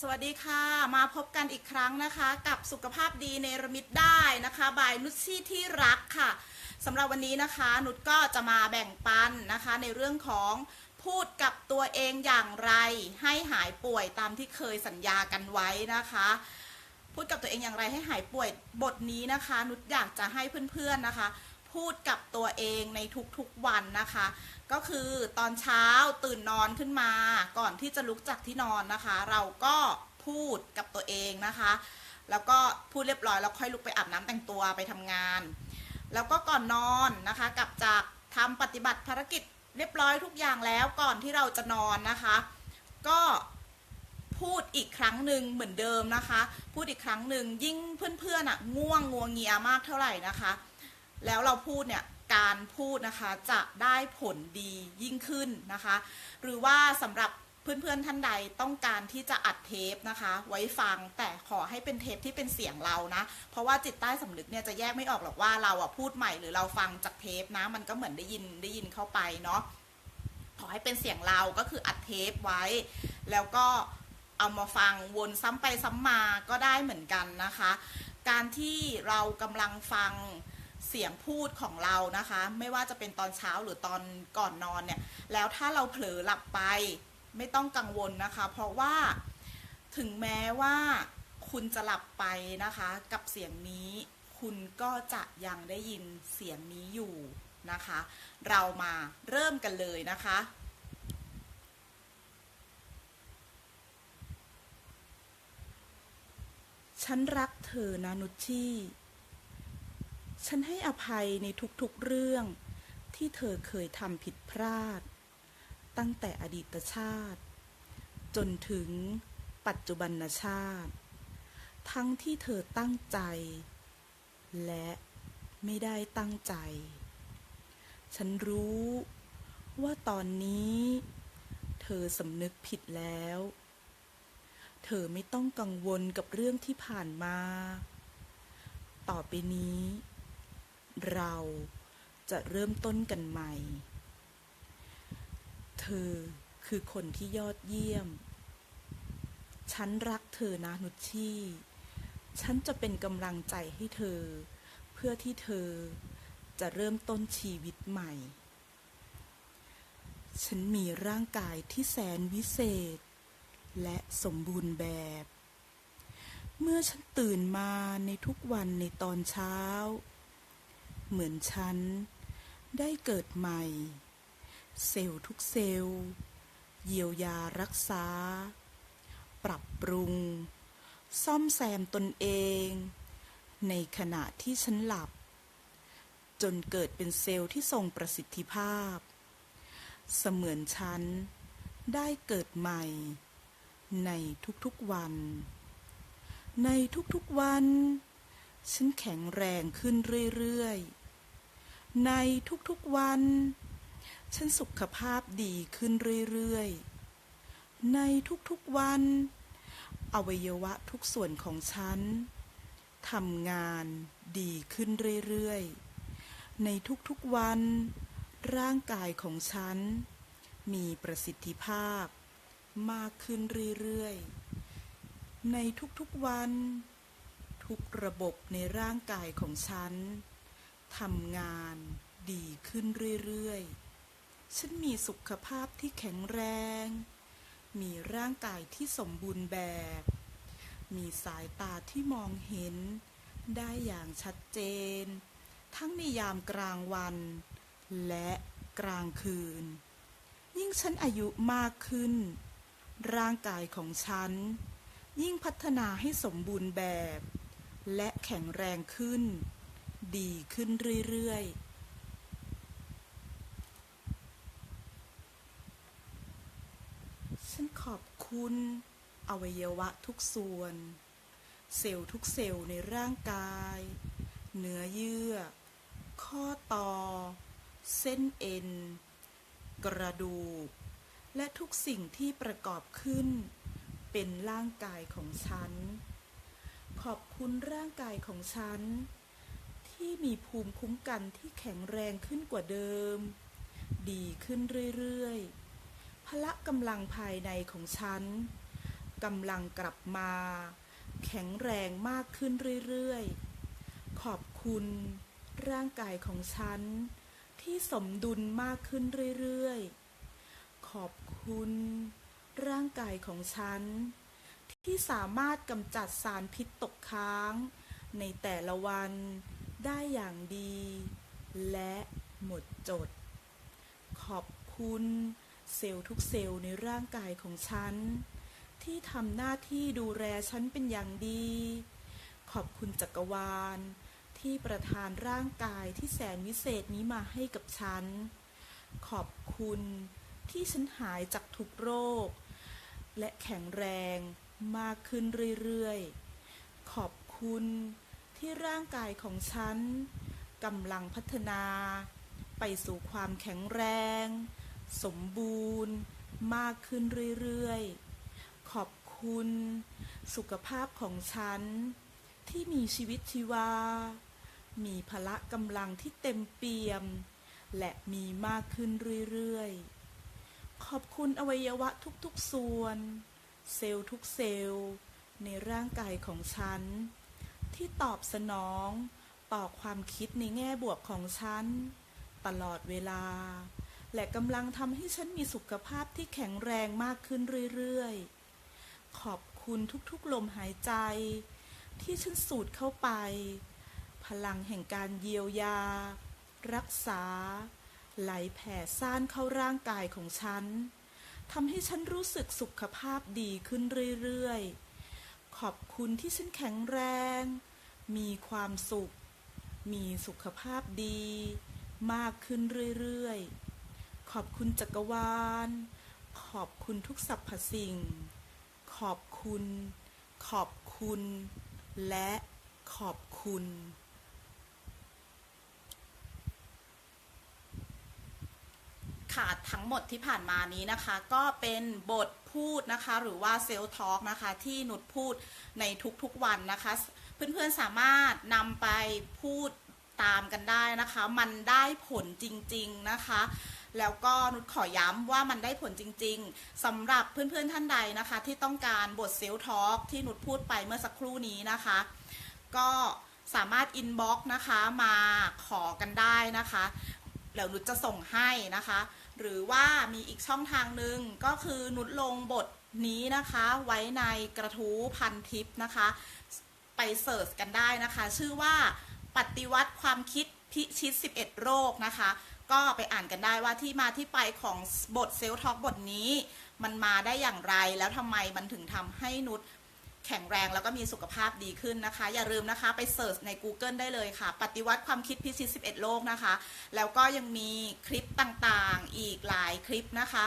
สวัสดีค่ะ มาพบกันอีกครั้งนะคะ กับสุขภาพดีในระมิดได้นะคะบายนุชชี่ที่รักค่ะสำหรับวันนี้นะคะ นุชก็จะมาแบ่งปันนะคะ ในเรื่องของพูดกับตัวเองอย่างไร ให้หายป่วยตามที่เคยสัญญากันไว้นะคะ พูดกับตัวเองอย่างไรให้หายป่วยบทนี้นะคะ นุชอยากจะให้เพื่อนๆนะคะ พูดกับตัวเองในทุกๆวันนะคะ ก็คือตอนเช้าตื่นนอนขึ้นมาก่อนที่จะลุกจากที่นอนนะคะ เราก็พูดกับตัวเองนะคะ แล้วก็พูดเรียบร้อยแล้วค่อยลุกไปอาบน้ำแต่งตัวไปทำงาน แล้วก็ก่อนนอนนะคะกลับจากทำปฏิบัติภารกิจเรียบร้อยทุกอย่างแล้วก่อนที่เราจะนอนนะคะ ก็พูดอีกครั้งหนึ่งเหมือนเดิมนะคะ พูดอีกครั้งหนึ่งยิ่งเพื่อนๆอะง่วงงัวเงียมากเท่าไหร่นะคะ แล้วเราพูดเนี่ยการพูดนะคะจะได้ผลดียิ่งขึ้นนะคะ หรือว่าสำหรับเพื่อนๆท่านใดต้องการที่จะอัดเทปนะคะ ไว้ฟังแต่ขอให้เป็นเทปที่เป็นเสียงเรานะ เพราะว่าจิตใต้สำนึกเนี่ยจะแยกไม่ออกหรอกว่าเราอะพูดใหม่หรือเราฟังจากเทปนะ มันก็เหมือนได้ยินได้ยินเข้าไปเนาะขอให้เป็นเสียงเราก็คืออัดเทปไว้ แล้วก็เอามาฟังวนซ้ำไปซ้ำมาก็ได้เหมือนกันนะคะ การที่เรากำลังฟัง เสียงพูดของเรานะคะ ไม่ว่าจะเป็นตอนเช้าหรือตอนก่อนนอนเนี่ย แล้วถ้าเราเผลอหลับไปไม่ต้องกังวลนะคะ เพราะว่าถึงแม้ว่าคุณจะหลับไปนะคะ กับเสียงนี้คุณก็จะยังได้ยินเสียงนี้อยู่นะคะ เรามาเริ่มกันเลยนะคะ ฉันรักเธอนะนุชชี่ ฉันให้อภัยในทุกๆเรื่องที่เธอเคยทำผิดพลาด ตั้งแต่อดีตชาติ จนถึงปัจจุบันชาติ ทั้งที่เธอตั้งใจ และไม่ได้ตั้งใจ ฉันรู้ว่าตอนนี้ เธอสำนึกผิดแล้ว เธอไม่ต้องกังวลกับเรื่องที่ผ่านมา ต่อไปนี้ เราจะเริ่มต้นกันใหม่ เธอคือคนที่ยอดเยี่ยม ฉันรักเธอนะนุชชี่ ฉันจะเป็นกำลังใจให้เธอ เพื่อที่เธอจะเริ่มต้นชีวิตใหม่ ฉันมีร่างกายที่แสนวิเศษ และสมบูรณ์แบบ เมื่อฉันตื่นมาในทุกวันในตอนเช้า เหมือนฉัน ได้เกิดใหม่ เซลล์ทุกเซลล์ เยียวยารักษา ปรับปรุง ซ่อมแซมตนเอง ในขณะที่ฉันหลับ จนเกิดเป็นเซลล์ที่ทรงประสิทธิภาพ เสมือนฉัน ได้เกิดใหม่ ในทุกๆวัน ในทุกๆวันฉันแข็งแรงขึ้นเรื่อย ๆ ในทุกๆวัน ฉันสุขภาพดีขึ้นเรื่อยๆ ในทุกๆวัน อวัยวะทุกส่วนของฉันทำงานดีขึ้นเรื่อยๆ ในทุกๆวัน ร่างกายของฉัน มีประสิทธิภาพมากขึ้นเรื่อยๆ ในทุกๆวัน ทุกระบบในร่างกายของฉัน ทำงานดีขึ้นเรื่อยๆ ฉันมีสุขภาพที่แข็งแรง มีร่างกายที่สมบูรณ์แบบ มีสายตาที่มองเห็น ได้อย่างชัดเจน ทั้งในยามกลางวัน และกลางคืน ยิ่งฉันอายุมากขึ้น ร่างกายของฉัน ยิ่งพัฒนาให้สมบูรณ์แบบ และแข็งแรงขึ้น ดีขึ้นเรื่อยๆฉันขอบคุณอวัยวะทุกส่วน เซลล์ทุกเซลล์ในร่างกาย เนื้อเยื่อ ข้อต่อ เส้นเอ็น กระดูก และทุกสิ่งที่ประกอบขึ้น เป็นร่างกายของฉัน ขอบคุณร่างกายของฉัน ที่มีภูมิคุ้มกันที่แข็งแรงขึ้นกว่าเดิม ดีขึ้นเรื่อยๆ พละกำลังภายในของฉันกำลังกลับมา แข็งแรงมากขึ้นเรื่อยๆ ขอบคุณร่างกายของฉัน ที่สมดุลมากขึ้นเรื่อยๆ ขอบคุณ ร่างกายของฉัน ที่สามารถกำจัดสารพิษตกค้าง ในแต่ละวัน ได้อย่างดี และหมดจด ขอบคุณเซลล์ทุกเซลล์ในร่างกายของฉัน ที่ทำหน้าที่ดูแลฉันเป็นอย่างดี ขอบคุณจักรวาล ที่ประทานร่างกายที่แสนวิเศษนี้มาให้กับฉัน ขอบคุณที่ฉันหายจากทุกโรค และแข็งแรงมากขึ้นเรื่อยๆ ขอบคุณ ที่ร่างกายของฉันกำลังพัฒนา ไปสู่ความแข็งแรง สมบูรณ์ มากขึ้นเรื่อยๆ ขอบคุณ สุขภาพของฉัน ที่มีชีวิตชีวา มีพละกำลังที่เต็มเปี่ยม และมีมากขึ้นเรื่อยๆ ขอบคุณอวัยวะทุกๆส่วน เซลล์ทุกเซลล์ ในร่างกายของฉัน ที่ตอบสนองต่อความคิดในแง่บวกของฉัน ตลอดเวลา และกำลังทำให้ฉันมีสุขภาพที่แข็งแรงมากขึ้นเรื่อยๆ ขอบคุณทุกๆลมหายใจ ที่ฉันสูดเข้าไป พลังแห่งการเยียวยา รักษา ไหลแผ่ซ่านเข้าร่างกายของฉันทำให้ฉันรู้สึกสุขภาพดีขึ้นเรื่อยๆ ขอบคุณที่ฉันแข็งแรง มีความสุข มีสุขภาพดี มากขึ้นเรื่อยๆ ขอบคุณจักรวาล ขอบคุณทุกสรรพสิ่ง ขอบคุณ ขอบคุณ และขอบคุณ ค่ะทั้งหมดที่ผ่านมานี้นะคะ ก็เป็นบทพูดนะคะ หรือว่าเซลท็อ l k นะคะ ที่นุชพูดในทุกๆวันนะคะ เพื่อนๆสามารถนำไปพูดตามกันได้นะคะ มันได้ผลจริงๆนะคะ แล้วก็นุชขอย้ำว่ามันได้ผลจริง ๆสำหรับเพื่อนๆท่านใดนะคะ ที่ต้องการบทเซลท็อ l k ที่นุชพูดไปเมื่อสักครู่นี้นะคะ ก็สามารถอินบ็อกนะคะมาขอกันได้นะคะ แล้วนุชจะส่งให้นะคะ หรือว่ามีอีกช่องทางหนึ่งก็คือนุชลงบทนี้นะคะไว้ในกระทู้พันทิปนะคะ ไปเสิร์ชกันได้นะคะ ชื่อว่าปฏิวัติความคิดพิชิต 11 โรคนะคะ ก็ไปอ่านกันได้ว่าที่มาที่ไปของบทเซลท็อกบทนี้ มันมาได้อย่างไรแล้วทำไมมันถึงทำให้นุช แข็งแรงแล้วก็มีสุขภาพดีขึ้นนะคะ อย่าลืมนะคะไปเสิร์ชใน Google ได้เลยค่ะ ปฏิวัติความคิดพิชิต 11 โลกนะคะ แล้วก็ยังมีคลิปต่างๆ อีกหลายคลิปนะคะ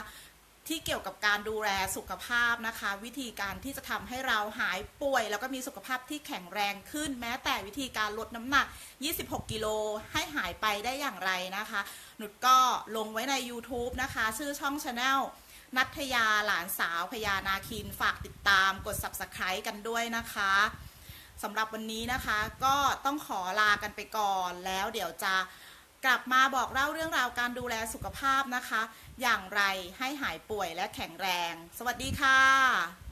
ที่เกี่ยวกับการดูแลสุขภาพนะคะ วิธีการที่จะทำให้เราหายป่วย แล้วก็มีสุขภาพที่แข็งแรงขึ้น แม้แต่วิธีการลดน้ำหนัก 26 กิโลให้หายไปได้อย่างไรนะคะ หนุดก็ลงไว้ใน YouTube นะคะ ชื่อช่อง Channel นัทยาหลานสาวพญานาคินฝากติดตามกด Subscribe กันด้วยนะคะสำหรับวันนี้นะคะก็ต้องขอลากันไปก่อนแล้วเดี๋ยวจะกลับมาบอกเล่าเรื่องราวการดูแลสุขภาพนะคะ อย่างไรให้หายป่วยและแข็งแรง สวัสดีค่ะ